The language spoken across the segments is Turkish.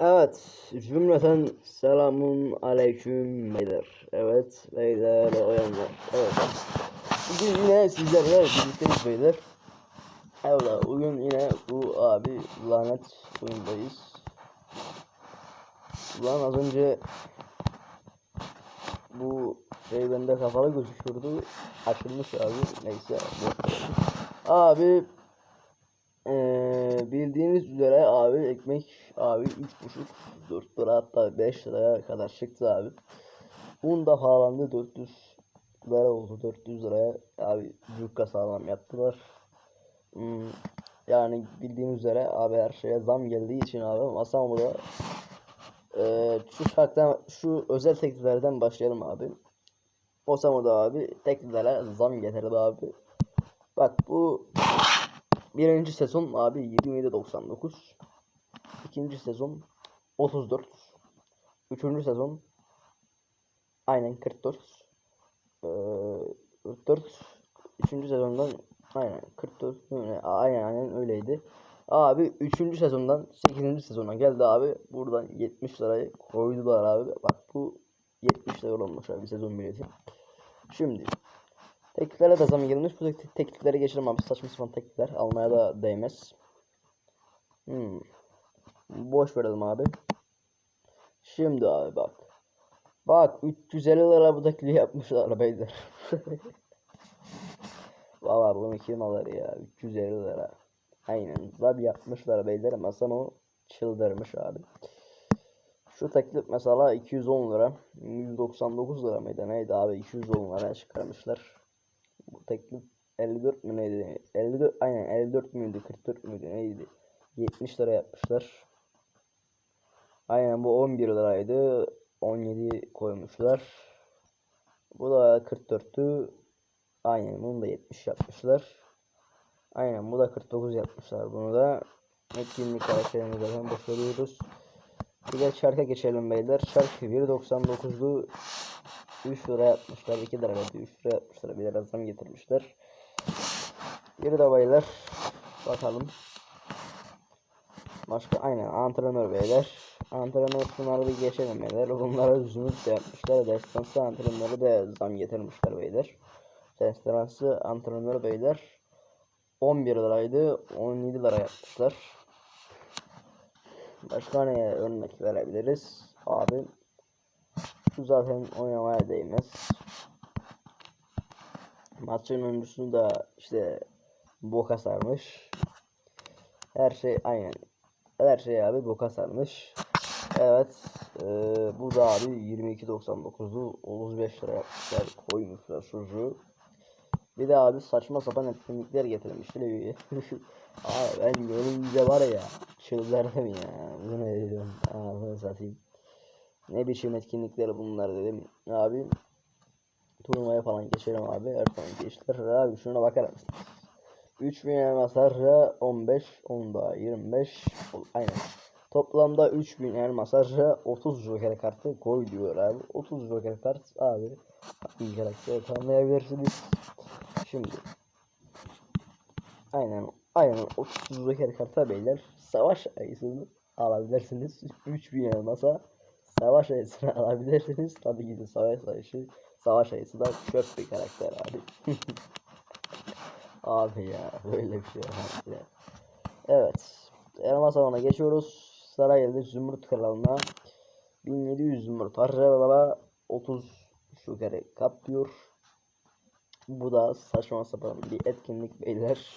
Evet, cümleten selamun aleyküm beyler. Evet, beyler, oyanlar. Evet. Bugün yine sizlerle birlikteyiz beyler. Evet, bugün yine bu abi lanet oyundayız. Ulan az önce bu şey bende kafalı gözüküyordu. Açılmış abi. Neyse. Abi bildiğiniz üzere abi ekmek abi 3,5 4 lira hatta 5 liraya kadar çıktı abi. Un da pahalandı 400 lira oldu 400 liraya abi cukka sağlam yaptılar. Hmm, yani bildiğiniz üzere abi her şeye zam geldiği için abi Masamur'a ee, şu şarttan şu özel tekliflerden başlayalım abi. Osamu'da abi tekliflere zam getirdi abi. Bak bu Birinci sezon abi 27.99. İkinci sezon 34. Üçüncü sezon aynen 44. Ee, 44. Üçüncü sezondan aynen 44. Öyle, aynen aynen öyleydi. Abi üçüncü sezondan 8. sezona geldi abi. Buradan 70 lirayı koydular abi. Bak bu 70 lira olmuş abi sezon bileti. Şimdi Tekliflere de zam gelmiş. Bu tek tekliflere geçelim abi. Saçma sapan teklifler. Almaya da değmez. Hmm. Boş verelim abi. Şimdi abi bak. Bak 350 lira bu teklifi yapmışlar beyler. Valla bunu kim alır ya? 350 lira. Aynen. Zam yapmışlar beyler. Masam o çıldırmış abi. Şu teklif mesela 210 lira. 199 lira mıydı neydi abi? 210 lira çıkarmışlar. Teklif 54 mü neydi? 54 aynen 54 müydü 44 müydü neydi? 70 lira yapmışlar. Aynen bu 11 liraydı. 17 koymuşlar. Bu da 44'tü. Aynen bunu da 70 yapmışlar. Aynen bu da 49 yapmışlar. Bunu da etkinlik karakterimizi zaten boşalıyoruz. Bir de çarka geçelim beyler. Çark 1.99'lu 3 lira yapmışlar. 2 lira verdi. 3 lira yapmışlar. Bir lira zam getirmişler. Bir de baylar. Bakalım. Başka aynen antrenör beyler. Antrenör şunları bir geçelim beyler. Bunlara zümrüt de yapmışlar. Destansı antrenörü de zam getirmişler beyler. Destansı antrenör beyler. 11 liraydı. 17 lira yapmışlar. Başka ne örnek verebiliriz? Abi şu zaten oynamaya değmez. Maçın oyuncusunu da işte boka sarmış. Her şey aynen. Her şey abi boka sarmış. Evet. E, bu da abi 22.99'u 35 lira yapmışlar. Koymuşlar çocuğu. Bir de abi saçma sapan etkinlikler getirmişler. abi ben görünce var ya çıldırdım ya. Bu ne diyorum. Ağzını satayım. Ne biçim etkinlikler bunlar dedim. Abi turnuvaya falan geçelim abi. Her zaman geçtiler. Abi şuna bakar mısın? 3000 elmas harca 15 10 daha 25 aynen. Toplamda 3000 elmas harca 30 joker kartı koy diyor abi. 30 joker kart abi. Bir karakter tanımlayabilirsiniz. Şimdi aynen aynen 30 joker kartı beyler savaş ayısını alabilirsiniz. 3000 elmasa savaş ayısını alabilirsiniz. Tabii ki de savaş ayısı savaş ayısı da çöp bir karakter abi. abi ya böyle bir şey var. Ya. Evet. Elmas alana geçiyoruz. Sarayeli Zümrüt Kralı'na 1700 zümrüt harca baba 30 şu kere kaplıyor. Bu da saçma sapan bir etkinlik beyler.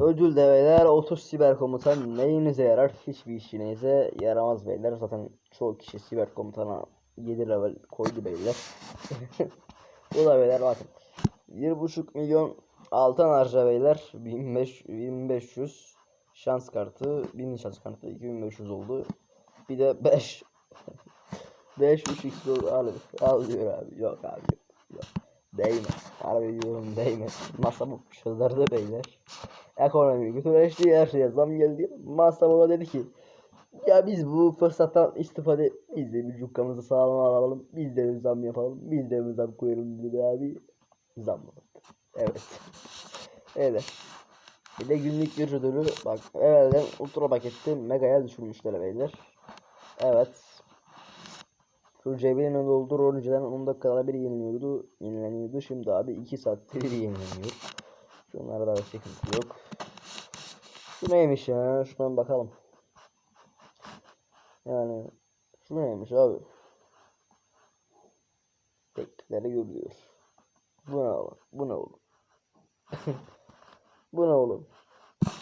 Ödül develer 30 siber komutan neyinize yarar? Hiçbir işinize yaramaz beyler. Zaten çoğu kişi siber komutana 7 level koydu beyler. Bu da beyler bakın. 1.5 milyon altın harca beyler. 1500, 1500 şans kartı. 1000 şans kartı 2500 oldu. Bir de 5 5 3x al, al diyor abi. Yok abi. Yok. Değmez. Harbi diyorum değmez. Masa bu çıldırdı beyler. Ekonomi kötüleşti her şeye zam geldi. Masa baba dedi ki ya biz bu fırsattan istifade biz de bir cukkamızı sağlam alalım. Biz de bir zam yapalım. Biz de bir zam koyalım dedi abi. Zam oldu. Evet. Evet. Bir de günlük bir ödülü bak evvelden ultra pakette mega'ya düşürmüşler beyler. Evet. Şu cebini doldur önceden 10 dakikada bir yeniliyordu. Yenileniyordu. Şimdi abi 2 saatte bir yenileniyor. Şunlarda da sıkıntı yok. Şu neymiş ya? Şuradan bakalım. Yani şu neymiş abi? Teknikleri görüyor. Bu ne oğlum? Bu ne oğlum? bu ne oğlum?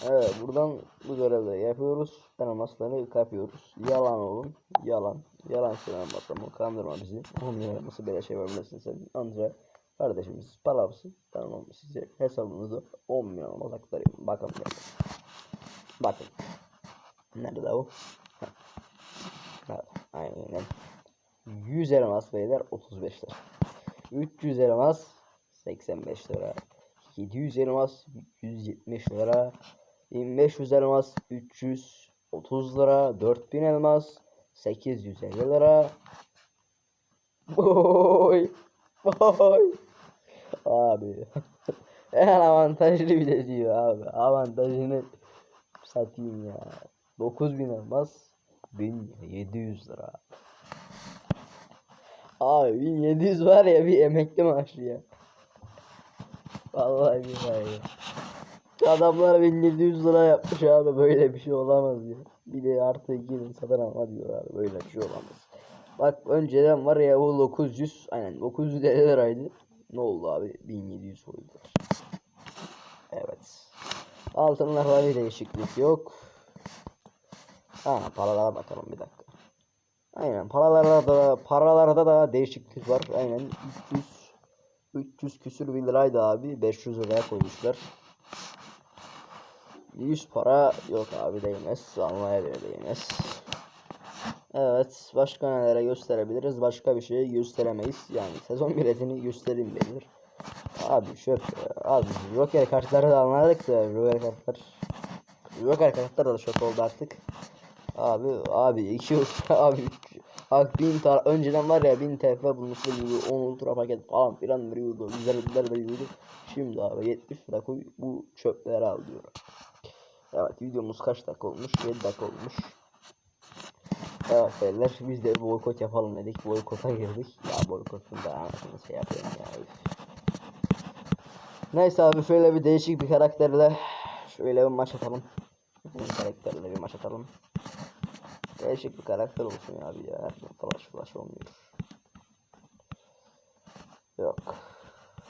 Evet buradan bu görevleri yapıyoruz. Elmasları kapıyoruz. Yalan oğlum. Yalan. Yalan söylemem adamı. Kandırma bizi. Onun nasıl böyle şey yapabilirsin sen? Anca kardeşimiz palavsın. Tamam size hesabınızda 10 milyon olmaz aktarayım. Bakın. bakın. Bakın. Nerede. Evet, aynen. 100 elmas beyler 35 lira. 300 elmas 85 lira. 700 elmas 170 lira. 1500 elmas 330 lira. 4000 elmas 850 lira. Oy. Oy. Abi. en avantajlı bir de diyor abi. Avantajını satayım ya. 9000 elmas 1700 lira. Abi 1700 var ya bir emekli maaşı ya. Vallahi billahi. Adamlar 1700 lira yapmış abi böyle bir şey olamaz ya. Bir de artı 2000 satın alma diyor abi böyle bir şey olamaz. Bak önceden var ya o 900 aynen 950 liraydı. Ne oldu abi 1700 koydular. Evet. Altınlarda bir değişiklik yok. Ha paralara bakalım bir dakika. Aynen paralarda da paralarda da değişiklik var. Aynen 300 300 küsür bir liraydı abi 500 liraya koymuşlar. 100 para yok abi değmez. Almaya bile değmez. Evet başka nelere gösterebiliriz? Başka bir şey gösteremeyiz. Yani sezon biletini göstereyim belir. Abi şöp abi Joker kartları da anladık da Joker kartlar Joker kartlar da şok oldu artık. Abi abi 2 abi Bak 1000 tar önceden var ya 1000 TF bulmuş veriyordu 10 ultra paket falan filan veriyordu güzel ödüller veriyordu. Şimdi abi 70 lira koy bu çöpleri al diyor Evet videomuz kaç dakika olmuş? 7 dakika olmuş. Evet beyler biz de boykot yapalım dedik boykota girdik. Ya boykotun da anasını şey yapıyorum ya. Neyse abi şöyle bir değişik bir karakterle şöyle bir maç atalım bu karakterle bir maç atalım Değişik bir karakter olsun abi ya. Flash flash olmuyor. Yok.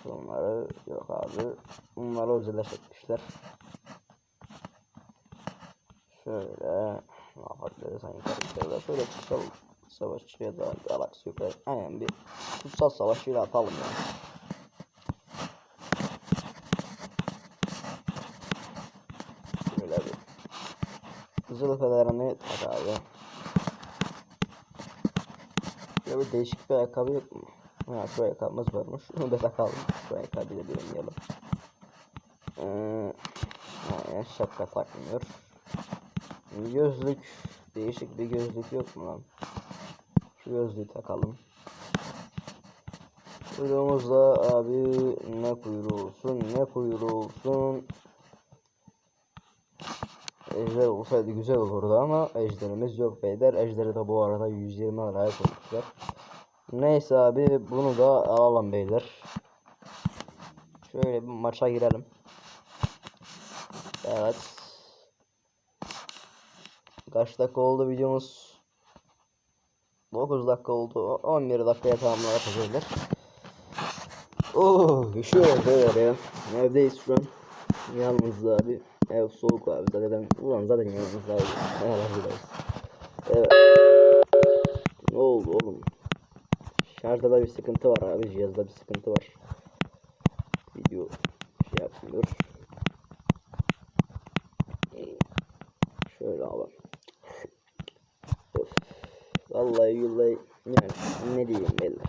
Bunları yok abi. Bunları özelleştirmişler. Şöyle ne yapabiliriz hangi karakterler? Şöyle kutsal savaşçı ya da galaksi yok. Aynen bir kutsal savaşçıyla atalım ya. Yani. Şöyle bir zırhlarını tak abi. Şöyle bir değişik bir ayakkabı yok mu? Ha şu ayakkabımız varmış. Şunu da takalım. Şu ayakkabıyla bir oynayalım. Ee, şapka takmıyor. Gözlük. Değişik bir gözlük yok mu lan? Şu gözlüğü takalım. Kuyruğumuzda abi ne kuyruğu olsun ne kuyruğu olsun. Ejder olsaydı güzel olurdu ama ejderimiz yok beyler. Ejderi de bu arada 120 liraya koymuşlar. Neyse abi bunu da alalım beyler. Şöyle bir maça girelim. Evet. Kaç dakika oldu videomuz? 9 dakika oldu. 11 dakikaya tamamlar beyler. Oh, üşüyoruz beyler ya. Evdeyiz şu an. Yalnız abi. Ev soğuk abi zaten. Ulan zaten yalnız abi. Herhaldeyiz. Evet. Ne oldu oğlum? Şarjda da bir sıkıntı var abi. Cihazda bir sıkıntı var. Video şey yapmıyor. Şöyle abi. Of. Vallahi yullahi yani ne diyeyim beyler.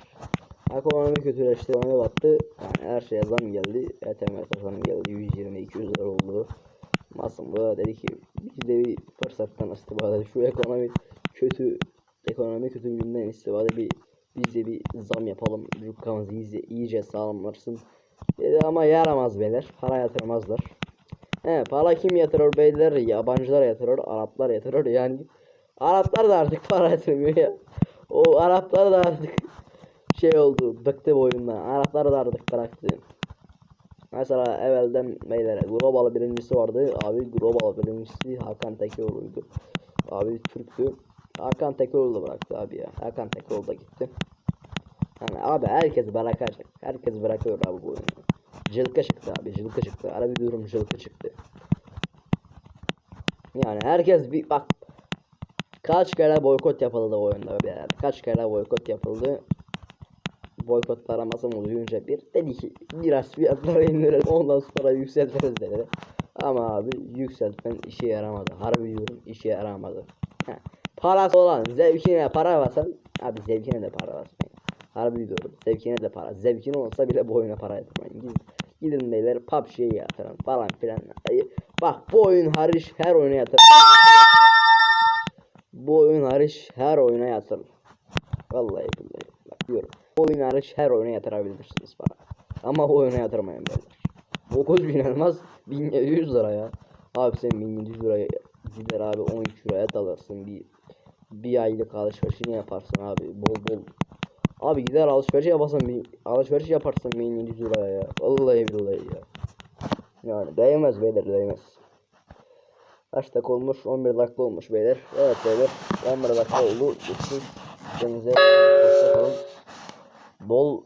Ekonomi kötüleşti, ekonomi battı. Her şeye zam geldi. ETM'ye zam geldi. 120-200 lira oldu. Masum bu dedi ki biz de bir fırsattan istifade şu ekonomi kötü ekonomi kötülüğünden istifade bir biz de bir zam yapalım. Cukkamız iyice, iyice sağlamlarsın. Dedi ama yaramaz beyler. Para yatırmazlar. He, para kim yatırır beyler? Yabancılar yatırır, Araplar yatırır yani. Araplar da artık para yatırmıyor ya. O Araplar da artık şey oldu, bıktı bu oyundan. Araplar da artık bıraktı. Mesela evvelden beyler global birincisi vardı. Abi global birincisi Hakan Tekeoğlu'ydu. Abi Türktü. Hakan Tekeoğlu da bıraktı abi ya. Hakan Tekeoğlu da gitti. Yani abi herkes bırakacak. Herkes bırakıyor abi bu oyunu. Cılka çıktı abi cılka çıktı. Ara durum cılka çıktı. Yani herkes bir bak kaç kere boykot yapıldı oyunda beyler. Kaç kere boykot yapıldı. Boykotlara masam uzayınca bir dedi ki biraz fiyatları indirelim ondan sonra yükseltiriz dedi. Ama abi yükseltmen işe yaramadı. Harbi diyorum işe yaramadı. Heh. Parası olan zevkine para basan abi zevkine de para basmayın. Harbi diyorum zevkine de para. Zevkin olsa bile bu oyuna para yatırmayın. Gidin, gidin beyler PUBG'ye yatırın falan filan. Bak bu oyun hariç her oyuna yatırın. Bu oyun hariç her oyuna yatırın. Vallahi billahi. Bak diyorum. Oyun hariç her oyuna yatırabilirsiniz para. Ama bu oyuna yatırmayın beyler. 9000 elmas 1700 lira ya. Abi sen 1700 liraya gider abi 13 liraya dalırsın bir bir aylık alışverişini yaparsın abi bol bol. Abi gider alışveriş yaparsın bir alışveriş yaparsın 1700 liraya ya. Vallahi billahi ya. Yani değmez beyler değmez. Kaç dakika olmuş? 11 dakika olmuş beyler. Evet beyler 11 dakika oldu. Kendinize hoşçakalın. Bol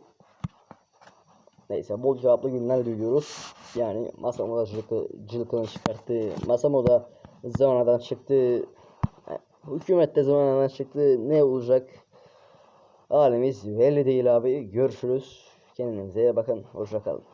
Neyse bol cevaplı günler diliyoruz. Yani Masamoda cılkı, cılkını çıkarttı. Masamoda zamanadan çıktı. E, Hükümet de zamanadan çıktı. Ne olacak? Halimiz belli değil abi. Görüşürüz. Kendinize bakın. Hoşçakalın.